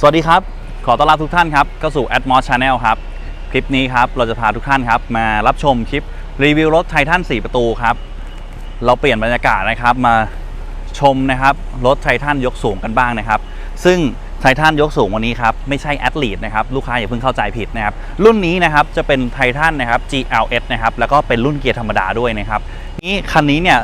สวัสดีครับ ขอต้อนรับทุกท่านครับเข้าสู่ Atmos Channel ครับ คลิปนี้ครับ เราจะพาทุกท่านครับ มารับชมคลิปรีวิวรถไททัน 4 ประตูครับ เราเปลี่ยนบรรยากาศนะครับมาชมนะครับ รถไททันยกสูงกันบ้างนะครับ ซึ่งไททันยกสูงวันนี้ครับ ไม่ใช่แอ l ลีดนะครับ ลูกค้าอย่าเพิ่งเข้าใจผิดนะครับ รุ่นนี้นะครับจะเป็นไททันนะครับ GLS นะครับ แล้วก็เป็นรุ่นเกียร์ธรรมดาด้วยนะครับ นี่คันนี้เนี่ย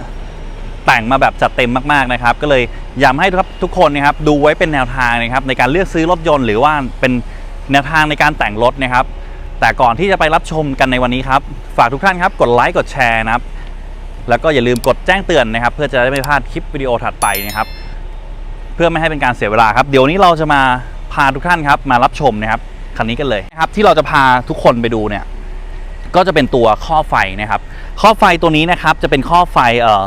แต่งมาแบบจัดเต็มมากๆนะครับ ก็เลย ยากให้ทุกทุกคนนะครับดูไว้เป็นแนวทางนะครับในการเลือกซื้อรถยนต์หรือว่าเป็นแนวทางในการแต่งรถนะครับ แต่ก่อนที่จะไปรับชมกันในวันนี้ครับ ฝากทุกท่านครับกดไลค์กดแชร์นะครับ แล้วก็อย่าลืมกดแจ้งเตือนนะครับ เพื่อจะได้ไม่พลาดคลิปวิดีโอถัดไปนะครับ เพื่อไม่ให้เป็นการเสียเวลาครับ เดี๋ยวนี้เราจะมาพาทุกท่านครับมารับชมนะครับคันนี้กันเลยนะครับที่เราจะพาทุกคนไปดูเนี่ยก็จะเป็นตัวข้อไฟนะครับ ข้อไฟตัวนี้นะครับจะเป็นข้อไฟเอ่อ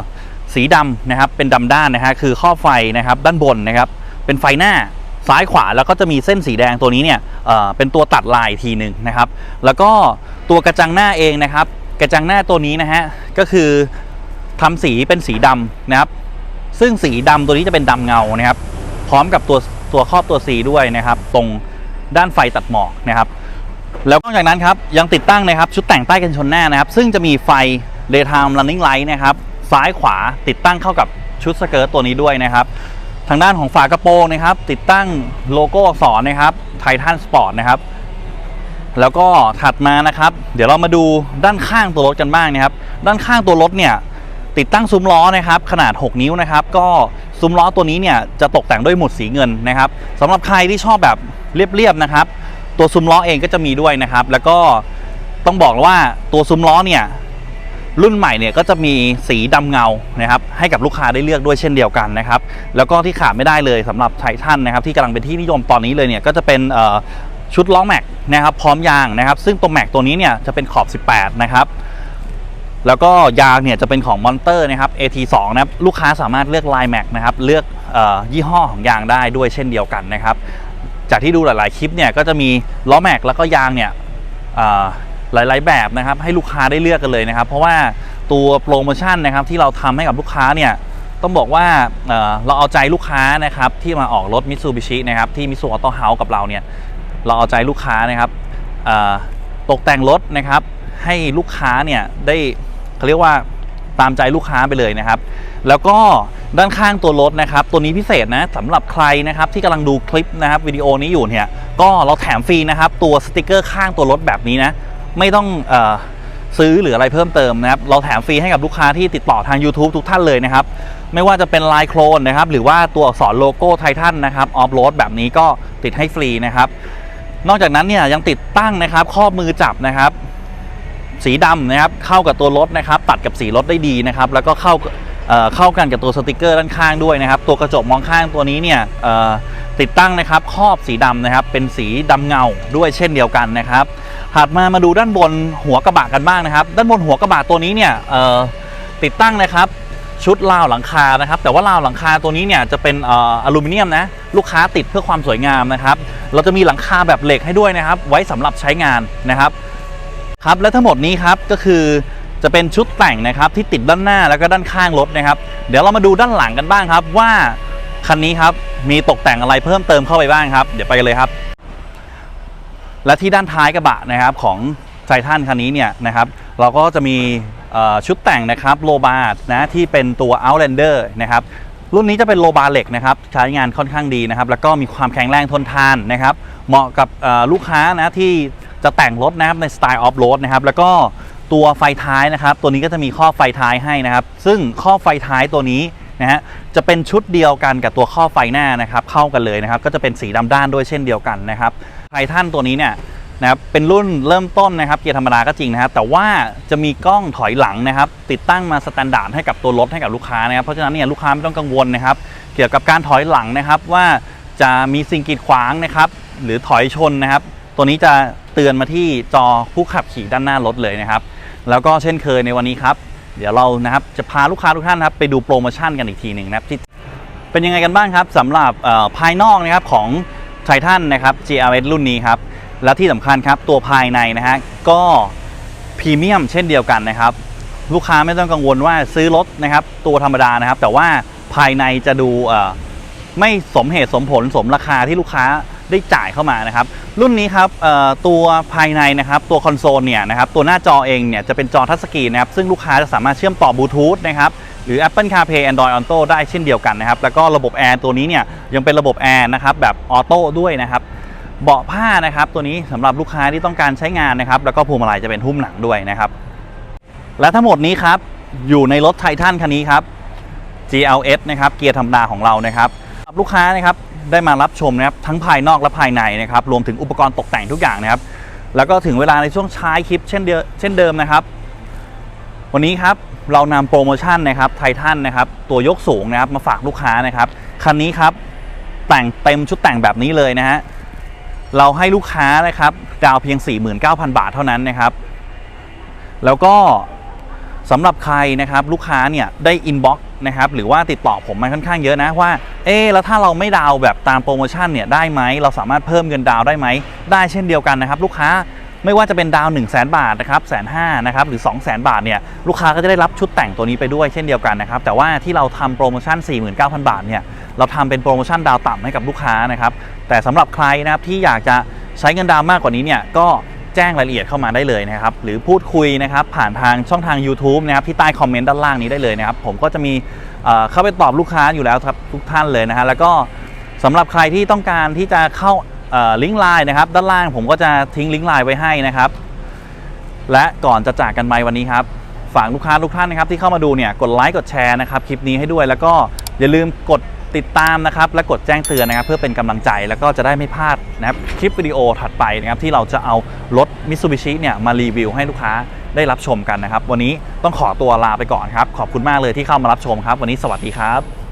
สีดำนะครับเป็นดำด้านนะฮะคือข้อไฟนะครับด้านบนนะครับเป็นไฟหน้าซ้ายขวาแล้วก็จะมีเส้นสีแดงตัวนี้เนี่ยเอ่อเป็นตัวตัดลายทีหนึ่งนะครับ แล้วก็ตัวกระจังหน้าเองนะครับ กระจังหน้าตัวนี้นะฮะก็คือทำสีเป็นสีดำนะครับ ซึ่งสีดำตัวนี้จะเป็นดำเงานะครับ พร้อมกับตัวตัวครอบตัว C ด้วยนะครับ ตรงด้านไฟตัดหมอกนะครับ แล้วนอกจากนั้นครับยังติดตั้งนะครับชุดแต่งใต้กันชนหน้านะครับ ซึ่งจะมีไฟ daytime running light นะครับ ซ้ายขวาติดตั้งเข้ากับชุดสเกิร์ตตัวนี้ด้วยนะครับ ทางด้านของฝากระโปรงนะครับ ติดตั้งโลโก้อักษรนะครับไททันสปอร์ตนะครับแล้วก็ถัดมานะครับ เดี๋ยวเรามาดูด้านข้างตัวรถกันบ้างนะครับ ด้านข้างตัวรถเนี่ยติดตั้งซุ้มล้อนะครับ ขนาด 6 นิ้วนะครับ ก็ซุ้มล้อตัวนี้เนี่ยจะตกแต่งด้วยหมุดสีเงินนะครับสำหรับใครที่ชอบแบบเรียบๆนะครับ ตัวซุ้มล้อเองก็จะมีด้วยนะครับ แล้วก็ต้องบอกว่าตัวซุ้มล้อเนี่ย รุ่นใหม่เนี่ยก็จะมีสีดำเงานะครับให้กับลูกค้าได้เลือกด้วยเช่นเดียวกันนะครับแล้วก็ที่ขาดไม่ได้เลยสำหรับไททันนะครับที่กำลังเป็นที่นิยมตอนนี้เลยเนี่ยก็จะเป็นชุดล้อแม็กนะครับพร้อมยางนะครับ ซึ่งตัวแม็กตัวนี้เนี่ยจะเป็นขอบ 18 นะครับแล้วก็ยางเนี่ยจะเป็นของมอนเตอร์นะครับ AT2 นะครับลูกค้าสามารถเลือกลายแม็กนะครับเลือกออยี่ห้อของยางได้ด้วยเช่นเดียวกันนะครับจากที่ดูหลาย ๆ คลิปเนี่ยก็จะมีล้อแม็กแล้วก็ยางเนี่ย หลาย ๆ แบบนะครับ ให้ลูกค้าได้เลือกกันเลยนะครับ เพราะว่าตัวโปรโมชั่นนะครับที่เราทำให้กับลูกค้าเนี่ยต้องบอกว่าเเราเอาใจลูกค้านะครับที่มาออกรถมิตซูบิชินะครับที่มิตซูออโต้เฮาส์กับเราเนี่ยเราเอาใจลูกค้านะครับตกแต่งรถนะครับให้ลูกค้าเนี่ยได้เขาเรียกว่าตามใจลูกค้าไปเลยนะครับ แล้วก็ด้านข้างตัวรถนะครับ ตัวนี้พิเศษนะสำหรับใครนะครับที่กำลังดูคลิปนะครับวิดีโอนี้อยู่เนี่ยก็เราแถมฟรีนะครับตัวสติกเกอร์ข้างตัวรถแบบนี้นะ ไม่ต้องอซื้อหรืออะไรเพิ่มเติมนะครับ เราแถมฟรีให้กับลูกค้าที่ติดต่อทาง YouTube ทุกท่านเลยนะครับ ไม่ว่าจะเป็นลายโครนนะครับ หรือว่าตัวอักษรโลโก้ไททันนะครับออฟโรดแบบนี้ก็ติดให้ฟรีนะครับ นอกจากนั้นเนี่ยยังติดตั้งนะครับ ข้อมือจับนะครับ สีดำนะครับเข้ากับตัวรถนะครับ ตัดกับสีรถได้ดีนะครับ แล้วก็เข้าเข้ากันกับตัวสติกเกอร์ด้านข้างด้วยนะครับ ตัวกระจกมองข้างตัวนี้เนี่ยติดตั้งนะครับครอบสีดำนะครับ เป็นสีดำเงาด้วยเช่นเดียวกันนะครับ ถัดมามาดูด้านบนหัวกระบะกันบ้างนะครับ ด้านบนหัวกระบะตัวนี้เนี่ยติดตั้งนะครับชุดราวหลังคานะครับ แต่ว่าราวหลังคาตัวนี้เนี่ยจะเป็นออลูมิเนียมนะลูกค้าติดเพื่อความสวยงามนะครับ เราจะมีหลังคาแบบเหล็กให้ด้วยนะครับ ไว้สำหรับใช้งานนะครับครับและทั้งหมดนี้ครับก็คือจะเป็นชุดแต่งนะครับที่ติดด้านหน้าแล้วก็ด้านข้างรถนะครับ เดี๋ยวเรามาดูด้านหลังกันบ้างครับว่าคันนี้ครับมีตกแต่งอะไรเพิ่มเติมเข้าไปบ้างครับ เดี๋ยวไปเลยครับ และที่ด้านท้ายกระบะนะครับของไททันคันนี้เนี่ยนะครับเราก็จะมีชุดแต่งนะครับโลบาร์นะที่เป็นตัว Outlander นะครับรุ่นนี้จะเป็นโลบาร์เหล็กนะครับใช้งานค่อนข้างดีนะครับ แล้วก็มีความแข็งแรงทนทานนะครับ เหมาะกับลูกค้านะที่จะแต่งรถนะครับในสไตล์ออฟโรดนะครับแล้วก็ตัวไฟท้ายนะครับ ตัวนี้ก็จะมีข้อไฟท้ายให้นะครับ ซึ่งข้อไฟท้ายตัวนี้นะฮะจะเป็นชุดเดียวกันกับตัวข้อไฟหน้านะครับ เข้ากันเลยนะครับ ก็จะเป็นสีดำด้านด้วยเช่นเดียวกันนะครับ ไททันตัวนี้เนี่ยนะครับเป็นรุ่นเริ่มต้นนะครับเกียร์ธรรมดาก็จริงนะครับแต่ว่าจะมีกล้องถอยหลังนะครับ ติดตั้งมาสแตนดาร์ดให้กับตัวรถให้กับลูกค้านะครับเพราะฉะนั้นเนี่ยลูกค้าไม่ต้องกังวลนะครับ เกี่ยวกับการถอยหลังนะครับว่าจะมีสิ่งกีดขวางนะครับ หรือถอยชนนะครับ ตัวนี้จะเตือนมาที่จอผู้ขับขี่ด้านหน้ารถเลยนะครับ แล้วก็เช่นเคยในวันนี้ครับ เดี๋ยวเรานะครับจะพาลูกค้าทุกท่านครับไปดูโปรโมชั่นกันอีกทีหนึ่งนะครับที่เป็นยังไงกันบ้างครับสำหรับภายนอกนะครับของ ไททันนะครับ GRS รุ่นนี้ครับ และที่สำคัญครับตัวภายในนะฮะก็พรีเมียมเช่นเดียวกันนะครับ ลูกค้าไม่ต้องกังวลว่าซื้อรถนะครับ ตัวธรรมดานะครับ แต่ว่าภายในจะดูเอ่อไม่สมเหตุสมผลสมราคาที่ลูกค้าได้จ่ายเข้ามานะครับ รุ่นนี้ครับเอ่อตัวภายในนะครับ ตัวคอนโซลเนี่ยนะครับ ตัวหน้าจอเองเนี่ยจะเป็นจอทัชสกรีนนะครับ ซึ่งลูกค้าจะสามารถเชื่อมต่อบลูทูธนะครับ หรือ Apple CarPlay Android Auto ได้เช่นเดียวกันนะครับ แล้วก็ระบบแอร์ตัวนี้เนี่ยยังเป็นระบบแอร์นะครับแบบออโต้ด้วยนะครับเบาะผ้านะครับตัวนี้สำหรับลูกค้าที่ต้องการใช้งานนะครับ แล้วก็พวงมาลัยจะเป็นหุ้มหนังด้วยนะครับ และทั้งหมดนี้ครับอยู่ในรถไททันคันนี้ครับ GLS นะครับเกียร์ธรรมดาของเรานะครับลูกค้านะครับได้มารับชมนะครับทั้งภายนอกและภายในนะครับรวมถึงอุปกรณ์ตกแต่งทุกอย่างนะครับ แล้วก็ถึงเวลาในช่วงท้ายคลิปเช่นเดียวเช่นเดิมนะครับ วันนี้ครับ เรานำโปรโมชั่นนะครับไททันนะครับตัวยกสูงนะครับมาฝากลูกค้านะครับคันนี้ครับแต่งเต็มชุดแต่งแบบนี้เลยนะฮะเราให้ลูกค้านะครับดาวเพียง 49,000 บาทเท่านั้นนะครับ แล้วก็สำหรับใครนะครับลูกค้าเนี่ยได้อินบ็อกซ์นะครับหรือว่าติดต่อผมมาค่อนข้างเยอะนะว่าเอ๊แล้วถ้าเราไม่ดาวแบบตามโปรโมชั่นเนี่ยได้ไหมเราสามารถเพิ่มเงินดาวได้ไหมได้เช่นเดียวกันนะครับ ลูกค้า ไม่ว่าจะเป็นดาว1 0 0 0 0แบาทนะครับแสนห้านะครับหรือ 2 0 0 0 0 0 บาทเนี่ยลูกค้าก็จะได้รับชุดแต่งตัวนี้ไปด้วยเช่นเดียวกันนะครับแต่ว่าที่เราทำโปรโมชั่น 49,000 บาทเนี่ยเราทำเป็นโปรโมชั่นดาวต่ำให้กับลูกค้านะครับแต่สำหรับใครนะครับที่อยากจะใช้เงินดาวมากกว่านี้เนี่ยก็แจ้งรายละเอียดเข้ามาได้เลยนะครับ หรือพูดคุยนะครับ ผ่านทางช่องทาง YouTube นะครับที่ใต้คอมเมนต์ด้านล่างนี้ได้เลยนะครับ ผมก็จะมีเอ่อเข้าไปตอบลูกค้าอยู่แล้วครับทุกท่านเลยนะฮะแล้วก็สำหรับใครที่ต้องการที่จะเข้า ลิงก์ไลน์นะครับด้านล่างผมก็จะทิ้งลิงก์ไลน์ไว้ให้นะครับ และก่อนจะจากกันไปวันนี้ครับฝากลูกค้าทุกท่านนะครับที่เข้ามาดูเนี่ยกดไลค์กดแชร์นะครับคลิปนี้ให้ด้วย แล้วก็อย่าลืมกดติดตามนะครับและกดแจ้งเตือนนะครับ เพื่อเป็นกำลังใจแล้วก็จะได้ไม่พลาดนะครับคลิปวิดีโอถัดไปนะครับที่เราจะเอารถ Mitsubishi เนี่ยมารีวิวให้ลูกค้าได้รับชมกันนะครับ วันนี้ต้องขอตัวลาไปก่อนครับ ขอบคุณมากเลยที่เข้ามารับชมครับ วันนี้สวัสดีครับ